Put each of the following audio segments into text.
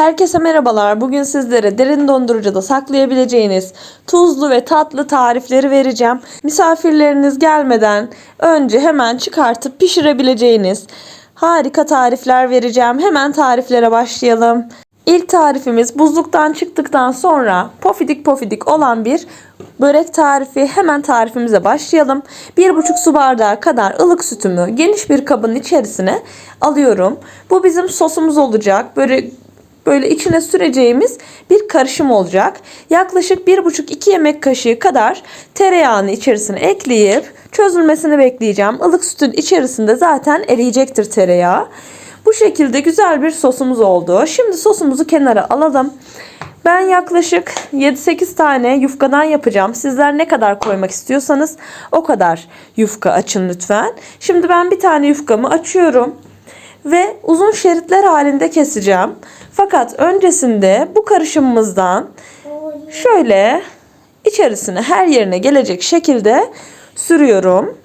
Herkese merhabalar. Bugün sizlere derin dondurucuda saklayabileceğiniz tuzlu ve tatlı tarifleri vereceğim. Misafirleriniz gelmeden önce hemen çıkartıp pişirebileceğiniz harika tarifler vereceğim. Hemen tariflere başlayalım. İlk tarifimiz buzluktan çıktıktan sonra pofidik pofidik olan bir börek tarifi. Hemen tarifimize başlayalım. 1,5 su bardağı kadar ılık sütümü geniş bir kabın içerisine alıyorum. Bu bizim sosumuz olacak. Böyle böyle içine süreceğimiz bir karışım olacak. Yaklaşık 1,5-2 yemek kaşığı kadar tereyağını içerisine ekleyip çözülmesini bekleyeceğim. Ilık sütün içerisinde zaten eriyecektir tereyağı. Bu şekilde güzel bir sosumuz oldu. Şimdi sosumuzu kenara alalım. Ben yaklaşık 7-8 tane yufkadan yapacağım. Sizler ne kadar koymak istiyorsanız o kadar yufka açın lütfen. Şimdi ben bir tane yufkamı açıyorum ve uzun şeritler halinde keseceğim. Fakat öncesinde bu karışımımızdan şöyle içerisine her yerine gelecek şekilde sürüyorum.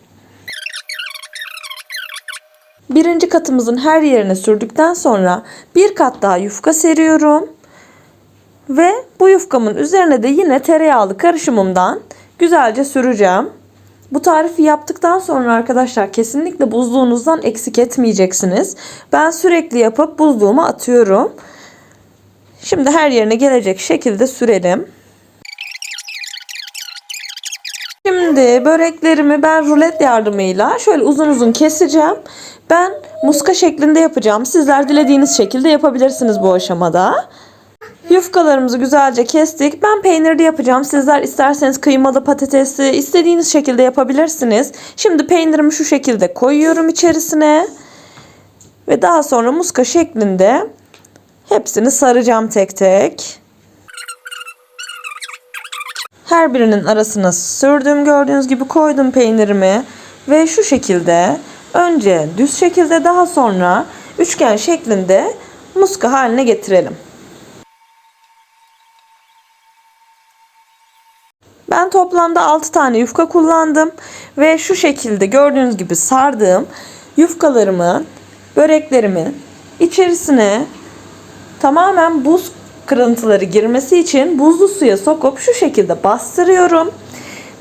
Birinci katımızın her yerine sürdükten sonra bir kat daha yufka seriyorum. Ve bu yufkamın üzerine de yine tereyağlı karışımımdan güzelce süreceğim. Bu tarifi yaptıktan sonra arkadaşlar kesinlikle buzluğunuzdan eksik etmeyeceksiniz. Ben sürekli yapıp buzluğuma atıyorum. Şimdi her yerine gelecek şekilde sürelim. Şimdi böreklerimi ben rulet yardımıyla şöyle uzun uzun keseceğim. Ben muska şeklinde yapacağım. Sizler dilediğiniz şekilde yapabilirsiniz bu aşamada. Yufkalarımızı güzelce kestik. Ben peynirli yapacağım. Sizler isterseniz kıymalı patatesli istediğiniz şekilde yapabilirsiniz. Şimdi peynirimi şu şekilde koyuyorum içerisine. Ve daha sonra muska şeklinde hepsini saracağım tek tek. Her birinin arasına sürdüm. Gördüğünüz gibi koydum peynirimi. Ve şu şekilde önce düz şekilde daha sonra üçgen şeklinde muska haline getirelim. Ben toplamda 6 tane yufka kullandım ve şu şekilde gördüğünüz gibi sardığım yufkalarımı, böreklerimin içerisine tamamen buz kırıntıları girmesi için buzlu suya sokup şu şekilde bastırıyorum.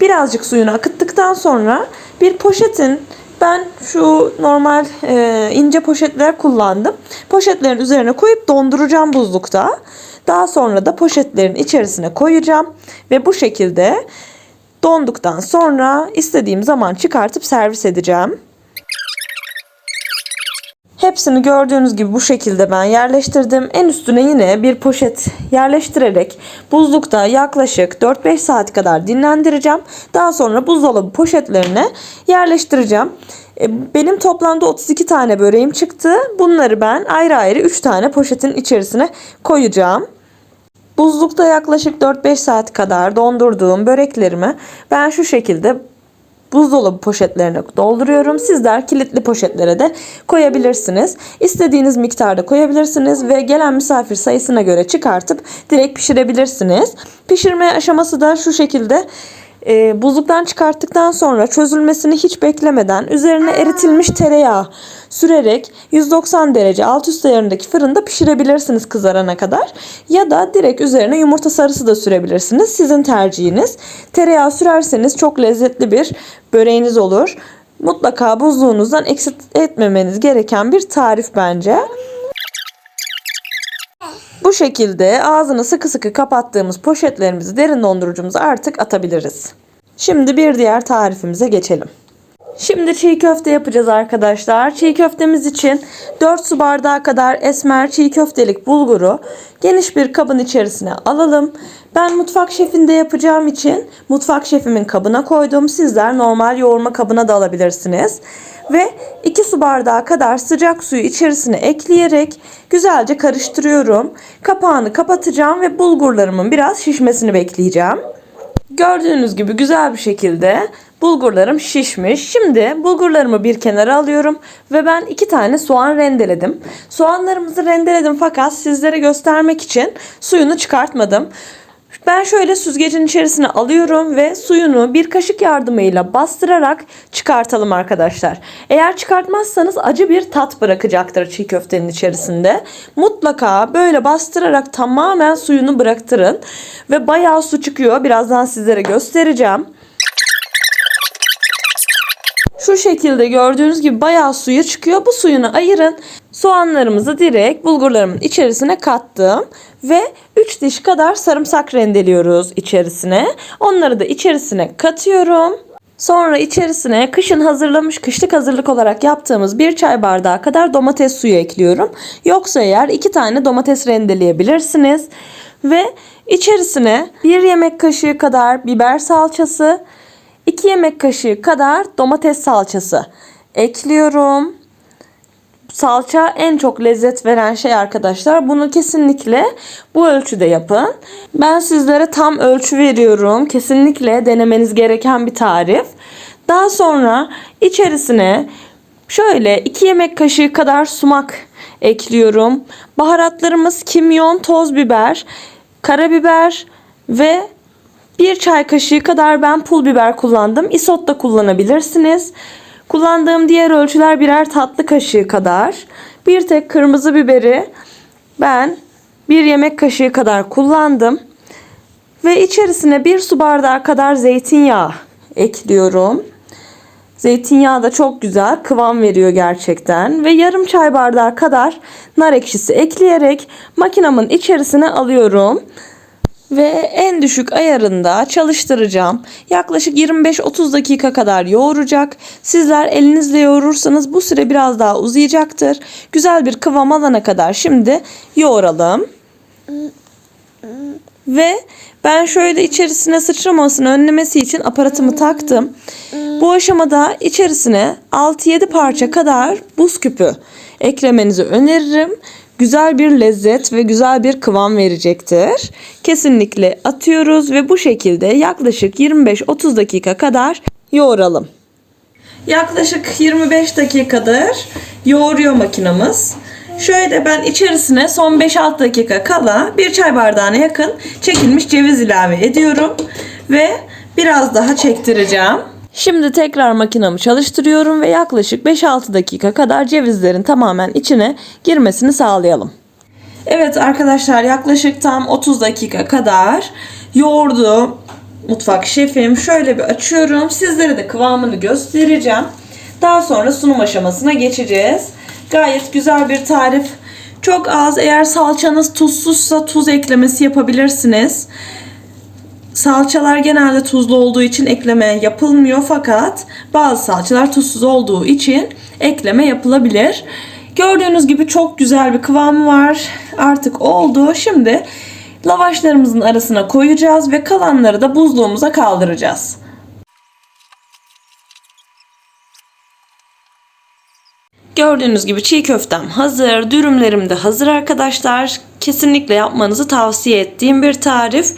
Birazcık suyunu akıttıktan sonra bir poşetin ben şu normal e, ince poşetler kullandım. Poşetlerin üzerine koyup donduracağım buzlukta. Daha sonra da poşetlerin içerisine koyacağım ve bu şekilde donduktan sonra istediğim zaman çıkartıp servis edeceğim. Hepsini gördüğünüz gibi bu şekilde ben yerleştirdim. En üstüne yine bir poşet yerleştirerek buzlukta yaklaşık 4-5 saat kadar dinlendireceğim. Daha sonra buzdolabı poşetlerine yerleştireceğim. E, Benim toplamda 32 tane böreğim çıktı. Bunları ben ayrı ayrı 3 tane poşetin içerisine koyacağım. Buzlukta yaklaşık 4-5 saat kadar dondurduğum böreklerimi ben şu şekilde buzdolabı poşetlerine dolduruyorum. Sizler kilitli poşetlere de koyabilirsiniz. İstediğiniz miktarda koyabilirsiniz ve gelen misafir sayısına göre çıkartıp direkt pişirebilirsiniz. Pişirme aşaması da şu şekilde e, buzluktan çıkarttıktan sonra çözülmesini hiç beklemeden üzerine eritilmiş tereyağı sürerek 190 derece alt üst ayarındaki fırında pişirebilirsiniz kızarana kadar. Ya da direkt üzerine yumurta sarısı da sürebilirsiniz. Sizin tercihiniz. Tereyağı sürerseniz çok lezzetli bir böreğiniz olur. Mutlaka buzluğunuzdan eksik etmemeniz gereken bir tarif bence. Bu şekilde ağzını sıkı sıkı kapattığımız poşetlerimizi derin dondurucumuza artık atabiliriz. Şimdi bir diğer tarifimize geçelim. Şimdi çiğ köfte yapacağız arkadaşlar. Çiğ köftemiz için 4 su bardağı kadar esmer çiğ köftelik bulguru geniş bir kabın içerisine alalım. Ben mutfak şefinde yapacağım için mutfak şefimin kabına koydum. Sizler normal yoğurma kabına da alabilirsiniz. Ve 2 su bardağı kadar sıcak suyu içerisine ekleyerek güzelce karıştırıyorum. Kapağını kapatacağım ve bulgurlarımın biraz şişmesini bekleyeceğim. Gördüğünüz gibi güzel bir şekilde bulgurlarım şişmiş. Şimdi bulgurlarımı bir kenara alıyorum ve ben iki tane soğan rendeledim. Soğanlarımızı rendeledim fakat sizlere göstermek için suyunu çıkartmadım. Ben şöyle süzgecin içerisine alıyorum ve suyunu bir kaşık yardımıyla bastırarak çıkartalım arkadaşlar. Eğer çıkartmazsanız acı bir tat bırakacaktır çiğ köftenin içerisinde. Mutlaka böyle bastırarak tamamen suyunu bıraktırın. Ve bayağı su çıkıyor. Birazdan sizlere göstereceğim. Şu şekilde gördüğünüz gibi bayağı suyu çıkıyor. Bu suyunu ayırın. Soğanlarımızı direkt bulgurlarımın içerisine kattım. Ve 3 diş kadar sarımsak rendeliyoruz içerisine. Onları da içerisine katıyorum. Sonra içerisine kışın hazırlamış kışlık hazırlık olarak yaptığımız bir çay bardağı kadar domates suyu ekliyorum. Yoksa eğer 2 tane domates rendeleyebilirsiniz. Ve içerisine 1 yemek kaşığı kadar biber salçası, 2 yemek kaşığı kadar domates salçası ekliyorum. Salça en çok lezzet veren şey arkadaşlar. Bunu kesinlikle bu ölçüde yapın. Ben sizlere tam ölçü veriyorum. Kesinlikle denemeniz gereken bir tarif. Daha sonra içerisine şöyle 2 yemek kaşığı kadar sumak ekliyorum. Baharatlarımız kimyon, toz biber, karabiber ve bir çay kaşığı kadar ben pul biber kullandım. Isot da kullanabilirsiniz. Kullandığım diğer ölçüler birer tatlı kaşığı kadar. Bir tek kırmızı biberi ben bir yemek kaşığı kadar kullandım. Ve içerisine bir su bardağı kadar zeytinyağı ekliyorum. Zeytinyağı da çok güzel kıvam veriyor gerçekten. Ve yarım çay bardağı kadar nar ekşisi ekleyerek makinamın içerisine alıyorum ve en düşük ayarında çalıştıracağım. Yaklaşık 25-30 dakika kadar yoğuracak. Sizler elinizle yoğurursanız bu süre biraz daha uzayacaktır. Güzel bir kıvam alana kadar şimdi yoğuralım. Ve ben şöyle içerisine sıçramasını önlemesi için aparatımı taktım. Bu aşamada içerisine 6-7 parça kadar buz küpü eklemenizi öneririm güzel bir lezzet ve güzel bir kıvam verecektir. Kesinlikle atıyoruz ve bu şekilde yaklaşık 25-30 dakika kadar yoğuralım. Yaklaşık 25 dakikadır yoğuruyor makinamız. Şöyle ben içerisine son 5-6 dakika kala bir çay bardağına yakın çekilmiş ceviz ilave ediyorum ve biraz daha çektireceğim. Şimdi tekrar makinamı çalıştırıyorum ve yaklaşık 5-6 dakika kadar cevizlerin tamamen içine girmesini sağlayalım. Evet arkadaşlar yaklaşık tam 30 dakika kadar yoğurdu mutfak şefim. Şöyle bir açıyorum. Sizlere de kıvamını göstereceğim. Daha sonra sunum aşamasına geçeceğiz. Gayet güzel bir tarif. Çok az eğer salçanız tuzsuzsa tuz eklemesi yapabilirsiniz. Salçalar genelde tuzlu olduğu için ekleme yapılmıyor fakat bazı salçalar tuzsuz olduğu için ekleme yapılabilir. Gördüğünüz gibi çok güzel bir kıvamı var. Artık oldu. Şimdi lavaşlarımızın arasına koyacağız ve kalanları da buzluğumuza kaldıracağız. Gördüğünüz gibi çiğ köftem hazır, dürümlerim de hazır arkadaşlar. Kesinlikle yapmanızı tavsiye ettiğim bir tarif.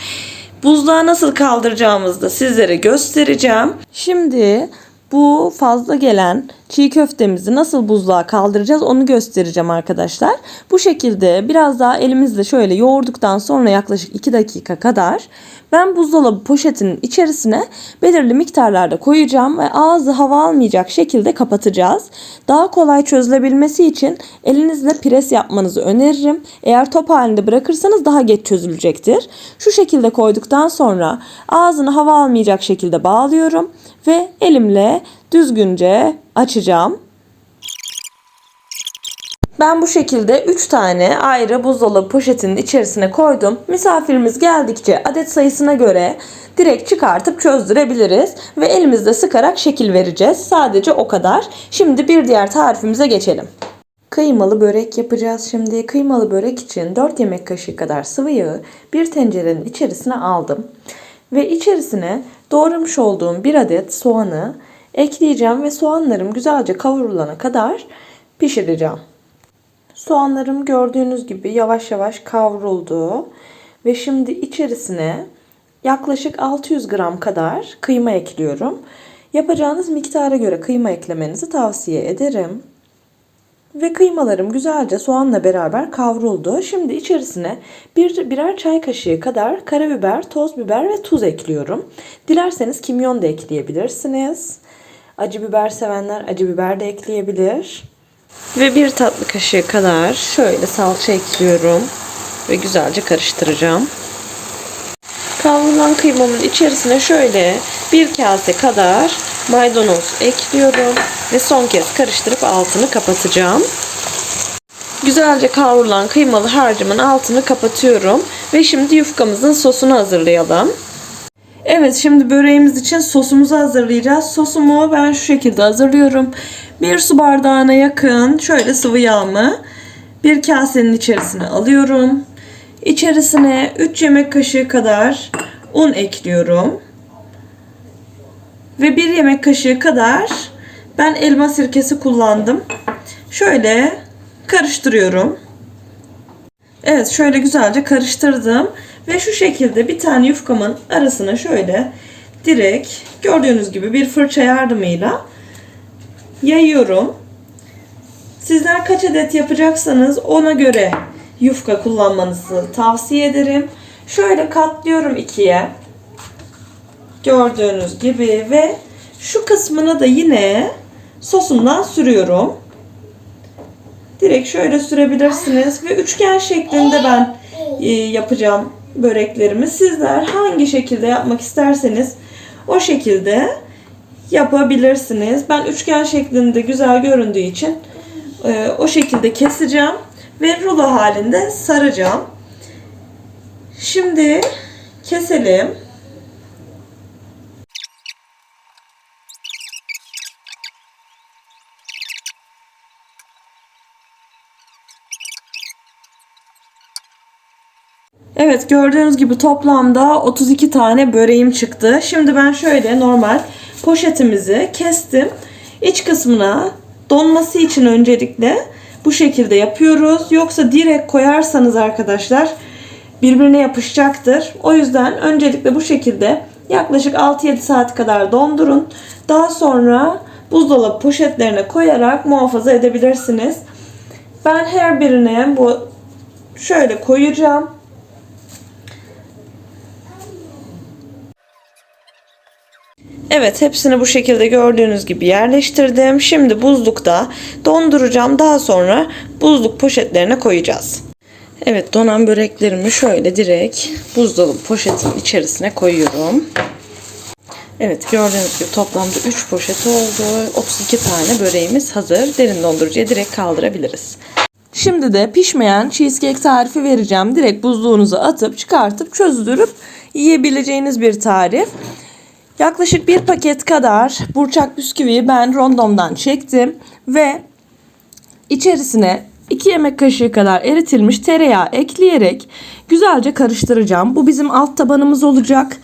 Buzluğa nasıl kaldıracağımızı da sizlere göstereceğim. Şimdi bu fazla gelen çiğ köftemizi nasıl buzluğa kaldıracağız onu göstereceğim arkadaşlar. Bu şekilde biraz daha elimizle şöyle yoğurduktan sonra yaklaşık 2 dakika kadar ben buzdolabı poşetinin içerisine belirli miktarlarda koyacağım ve ağzı hava almayacak şekilde kapatacağız. Daha kolay çözülebilmesi için elinizle pres yapmanızı öneririm. Eğer top halinde bırakırsanız daha geç çözülecektir. Şu şekilde koyduktan sonra ağzını hava almayacak şekilde bağlıyorum ve elimle düzgünce açacağım. Ben bu şekilde 3 tane ayrı buzdolabı poşetinin içerisine koydum. Misafirimiz geldikçe adet sayısına göre direkt çıkartıp çözdürebiliriz ve elimizde sıkarak şekil vereceğiz. Sadece o kadar. Şimdi bir diğer tarifimize geçelim. Kıymalı börek yapacağız şimdi. Kıymalı börek için 4 yemek kaşığı kadar sıvı yağı bir tencerenin içerisine aldım. Ve içerisine doğramış olduğum bir adet soğanı ekleyeceğim ve soğanlarım güzelce kavrulana kadar pişireceğim. Soğanlarım gördüğünüz gibi yavaş yavaş kavruldu. Ve şimdi içerisine yaklaşık 600 gram kadar kıyma ekliyorum. Yapacağınız miktara göre kıyma eklemenizi tavsiye ederim. Ve kıymalarım güzelce soğanla beraber kavruldu. Şimdi içerisine bir, birer çay kaşığı kadar karabiber, toz biber ve tuz ekliyorum. Dilerseniz kimyon da ekleyebilirsiniz. Acı biber sevenler acı biber de ekleyebilir. Ve bir tatlı kaşığı kadar şöyle salça ekliyorum. Ve güzelce karıştıracağım. Kavrulan kıymamın içerisine şöyle bir kase kadar maydanoz ekliyorum ve son kez karıştırıp altını kapatacağım. Güzelce kavrulan kıymalı harcımın altını kapatıyorum ve şimdi yufkamızın sosunu hazırlayalım. Evet şimdi böreğimiz için sosumuzu hazırlayacağız. Sosumu ben şu şekilde hazırlıyorum. Bir su bardağına yakın şöyle sıvı yağımı bir kasenin içerisine alıyorum. İçerisine 3 yemek kaşığı kadar un ekliyorum. Ve 1 yemek kaşığı kadar ben elma sirkesi kullandım. Şöyle karıştırıyorum. Evet şöyle güzelce karıştırdım. Ve şu şekilde bir tane yufkamın arasına şöyle direkt gördüğünüz gibi bir fırça yardımıyla yayıyorum. Sizler kaç adet yapacaksanız ona göre yufka kullanmanızı tavsiye ederim. Şöyle katlıyorum ikiye. Gördüğünüz gibi ve şu kısmına da yine sosumdan sürüyorum. Direkt şöyle sürebilirsiniz ve üçgen şeklinde ben e, yapacağım böreklerimi. Sizler hangi şekilde yapmak isterseniz o şekilde yapabilirsiniz. Ben üçgen şeklinde güzel göründüğü için e, o şekilde keseceğim ve rulo halinde saracağım. Şimdi keselim. Evet gördüğünüz gibi toplamda 32 tane böreğim çıktı. Şimdi ben şöyle normal poşetimizi kestim. İç kısmına donması için öncelikle bu şekilde yapıyoruz. Yoksa direkt koyarsanız arkadaşlar birbirine yapışacaktır. O yüzden öncelikle bu şekilde yaklaşık 6-7 saat kadar dondurun. Daha sonra buzdolabı poşetlerine koyarak muhafaza edebilirsiniz. Ben her birine bu şöyle koyacağım. Evet hepsini bu şekilde gördüğünüz gibi yerleştirdim. Şimdi buzlukta donduracağım. Daha sonra buzluk poşetlerine koyacağız. Evet donan böreklerimi şöyle direkt buzdolabı poşetin içerisine koyuyorum. Evet gördüğünüz gibi toplamda 3 poşet oldu. 32 tane böreğimiz hazır. Derin dondurucuya direkt kaldırabiliriz. Şimdi de pişmeyen cheesecake tarifi vereceğim. Direkt buzluğunuza atıp çıkartıp çözdürüp yiyebileceğiniz bir tarif. Yaklaşık bir paket kadar burçak bisküviyi ben rondomdan çektim ve içerisine 2 yemek kaşığı kadar eritilmiş tereyağı ekleyerek güzelce karıştıracağım. Bu bizim alt tabanımız olacak.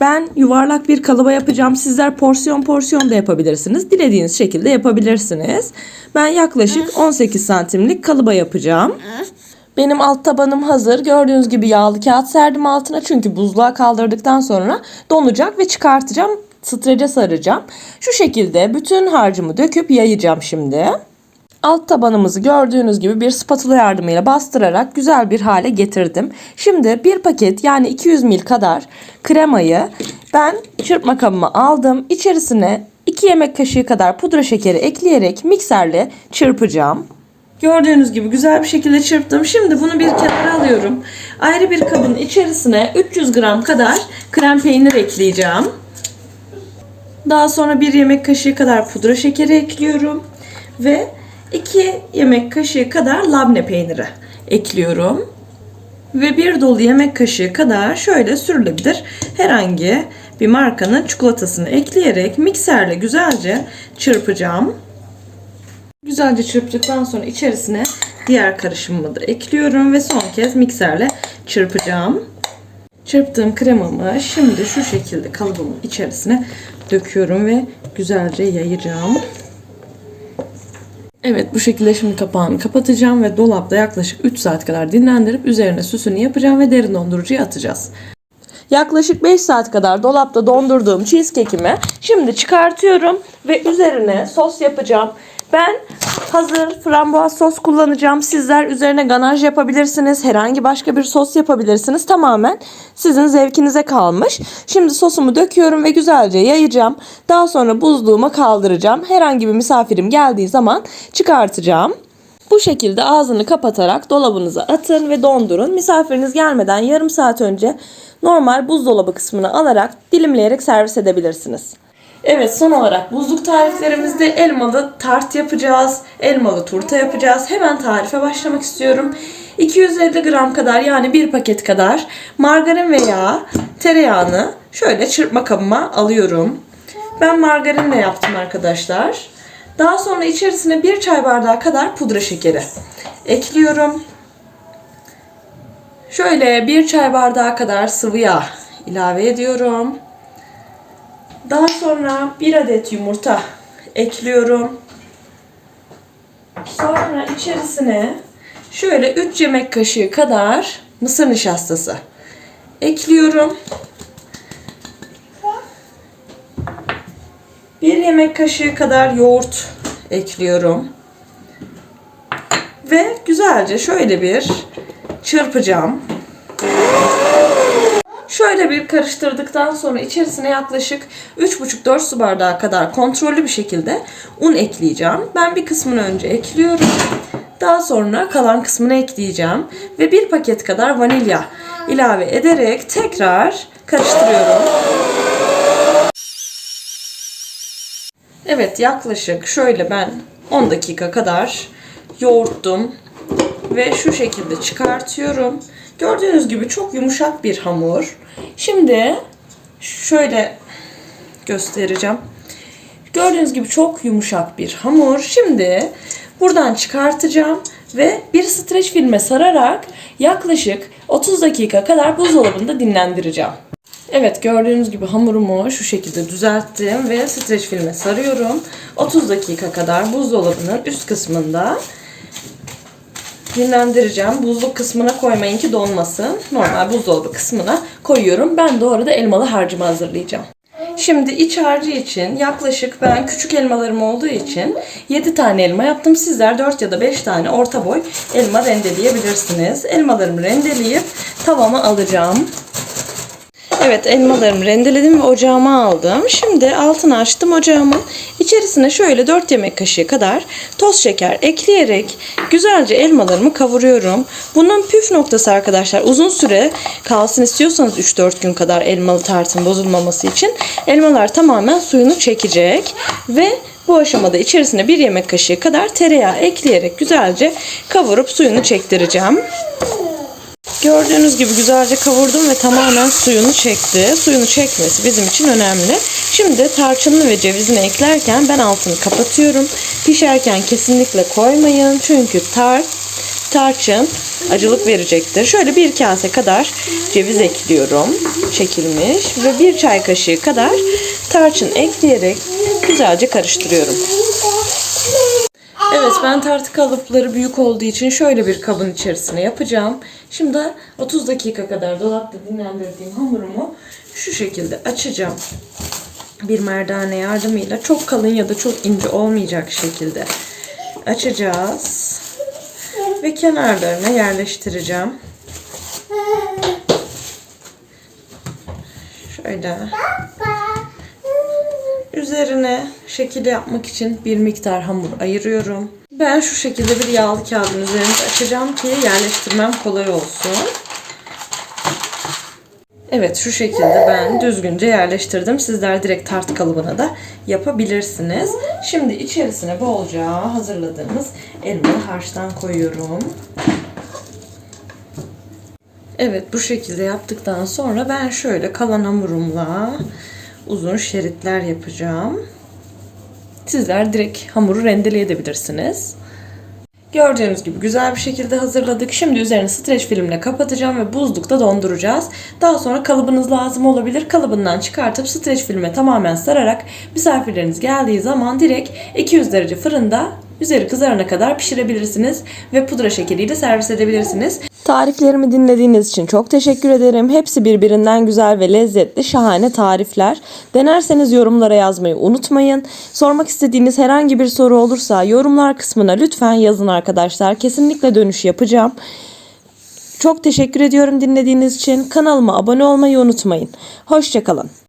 Ben yuvarlak bir kalıba yapacağım. Sizler porsiyon porsiyon da yapabilirsiniz. Dilediğiniz şekilde yapabilirsiniz. Ben yaklaşık 18 santimlik kalıba yapacağım. Benim alt tabanım hazır. Gördüğünüz gibi yağlı kağıt serdim altına. Çünkü buzluğa kaldırdıktan sonra donacak ve çıkartacağım. Strece saracağım. Şu şekilde bütün harcımı döküp yayacağım şimdi. Alt tabanımızı gördüğünüz gibi bir spatula yardımıyla bastırarak güzel bir hale getirdim. Şimdi bir paket yani 200 ml kadar kremayı ben çırpma kabıma aldım. İçerisine 2 yemek kaşığı kadar pudra şekeri ekleyerek mikserle çırpacağım. Gördüğünüz gibi güzel bir şekilde çırptım. Şimdi bunu bir kenara alıyorum. Ayrı bir kabın içerisine 300 gram kadar krem peynir ekleyeceğim. Daha sonra bir yemek kaşığı kadar pudra şekeri ekliyorum. Ve 2 yemek kaşığı kadar labne peyniri ekliyorum. Ve bir dolu yemek kaşığı kadar şöyle sürülebilir herhangi bir markanın çikolatasını ekleyerek mikserle güzelce çırpacağım. Güzelce çırptıktan sonra içerisine diğer karışımımı da ekliyorum ve son kez mikserle çırpacağım. Çırptığım kremamı şimdi şu şekilde kalıbımın içerisine döküyorum ve güzelce yayacağım. Evet bu şekilde şimdi kapağını kapatacağım ve dolapta yaklaşık 3 saat kadar dinlendirip üzerine süsünü yapacağım ve derin dondurucuya atacağız. Yaklaşık 5 saat kadar dolapta dondurduğum cheesecake'imi şimdi çıkartıyorum ve üzerine sos yapacağım. Ben hazır frambuaz sos kullanacağım. Sizler üzerine ganaj yapabilirsiniz. Herhangi başka bir sos yapabilirsiniz. Tamamen sizin zevkinize kalmış. Şimdi sosumu döküyorum ve güzelce yayacağım. Daha sonra buzluğuma kaldıracağım. Herhangi bir misafirim geldiği zaman çıkartacağım. Bu şekilde ağzını kapatarak dolabınıza atın ve dondurun. Misafiriniz gelmeden yarım saat önce normal buzdolabı kısmına alarak dilimleyerek servis edebilirsiniz. Evet son olarak buzluk tariflerimizde elmalı tart yapacağız. Elmalı turta yapacağız. Hemen tarife başlamak istiyorum. 250 gram kadar yani bir paket kadar margarin veya tereyağını şöyle çırpma kabıma alıyorum. Ben margarinle yaptım arkadaşlar. Daha sonra içerisine bir çay bardağı kadar pudra şekeri ekliyorum. Şöyle bir çay bardağı kadar sıvı yağ ilave ediyorum. Daha sonra bir adet yumurta ekliyorum. Sonra içerisine şöyle 3 yemek kaşığı kadar mısır nişastası ekliyorum. Bir yemek kaşığı kadar yoğurt ekliyorum. Ve güzelce şöyle bir çırpacağım. Şöyle bir karıştırdıktan sonra içerisine yaklaşık 3,5-4 su bardağı kadar kontrollü bir şekilde un ekleyeceğim. Ben bir kısmını önce ekliyorum. Daha sonra kalan kısmını ekleyeceğim. Ve bir paket kadar vanilya ilave ederek tekrar karıştırıyorum. Evet yaklaşık şöyle ben 10 dakika kadar yoğurttum ve şu şekilde çıkartıyorum. Gördüğünüz gibi çok yumuşak bir hamur. Şimdi şöyle göstereceğim. Gördüğünüz gibi çok yumuşak bir hamur. Şimdi buradan çıkartacağım ve bir streç filme sararak yaklaşık 30 dakika kadar buzdolabında dinlendireceğim. Evet gördüğünüz gibi hamurumu şu şekilde düzelttim ve streç filme sarıyorum. 30 dakika kadar buzdolabının üst kısmında dinlendireceğim. Buzluk kısmına koymayın ki donmasın. Normal buzdolabı kısmına koyuyorum. Ben de orada elmalı harcımı hazırlayacağım. Şimdi iç harcı için yaklaşık ben küçük elmalarım olduğu için 7 tane elma yaptım. Sizler 4 ya da 5 tane orta boy elma rendeleyebilirsiniz. Elmalarımı rendeleyip tavama alacağım. Evet elmalarımı rendeledim ve ocağıma aldım. Şimdi altını açtım ocağımın. İçerisine şöyle 4 yemek kaşığı kadar toz şeker ekleyerek güzelce elmalarımı kavuruyorum. Bunun püf noktası arkadaşlar uzun süre kalsın istiyorsanız 3-4 gün kadar elmalı tartın bozulmaması için elmalar tamamen suyunu çekecek ve bu aşamada içerisine 1 yemek kaşığı kadar tereyağı ekleyerek güzelce kavurup suyunu çektireceğim. Gördüğünüz gibi güzelce kavurdum ve tamamen suyunu çekti. Suyunu çekmesi bizim için önemli. Şimdi tarçınlı ve cevizini eklerken ben altını kapatıyorum. Pişerken kesinlikle koymayın. Çünkü tar tarçın acılık verecektir. Şöyle bir kase kadar ceviz ekliyorum. Çekilmiş ve bir çay kaşığı kadar tarçın ekleyerek güzelce karıştırıyorum. Evet ben tartı kalıpları büyük olduğu için şöyle bir kabın içerisine yapacağım. Şimdi 30 dakika kadar dolapta dinlendirdiğim hamurumu şu şekilde açacağım. Bir merdane yardımıyla çok kalın ya da çok ince olmayacak şekilde açacağız. Ve kenarlarına yerleştireceğim. Şöyle. Üzerine şekil yapmak için bir miktar hamur ayırıyorum. Ben şu şekilde bir yağlı kağıdın üzerinde açacağım ki yerleştirmem kolay olsun. Evet şu şekilde ben düzgünce yerleştirdim. Sizler direkt tart kalıbına da yapabilirsiniz. Şimdi içerisine bolca hazırladığımız elmalı harçtan koyuyorum. Evet bu şekilde yaptıktan sonra ben şöyle kalan hamurumla uzun şeritler yapacağım. Sizler direkt hamuru rendeleyebilirsiniz. Gördüğünüz gibi güzel bir şekilde hazırladık. Şimdi üzerini streç filmle kapatacağım ve buzlukta donduracağız. Daha sonra kalıbınız lazım olabilir. Kalıbından çıkartıp streç filme tamamen sararak misafirleriniz geldiği zaman direkt 200 derece fırında üzeri kızarana kadar pişirebilirsiniz ve pudra şekeriyle servis edebilirsiniz. Tariflerimi dinlediğiniz için çok teşekkür ederim. Hepsi birbirinden güzel ve lezzetli, şahane tarifler. Denerseniz yorumlara yazmayı unutmayın. Sormak istediğiniz herhangi bir soru olursa yorumlar kısmına lütfen yazın arkadaşlar. Kesinlikle dönüş yapacağım. Çok teşekkür ediyorum dinlediğiniz için. Kanalıma abone olmayı unutmayın. Hoşçakalın.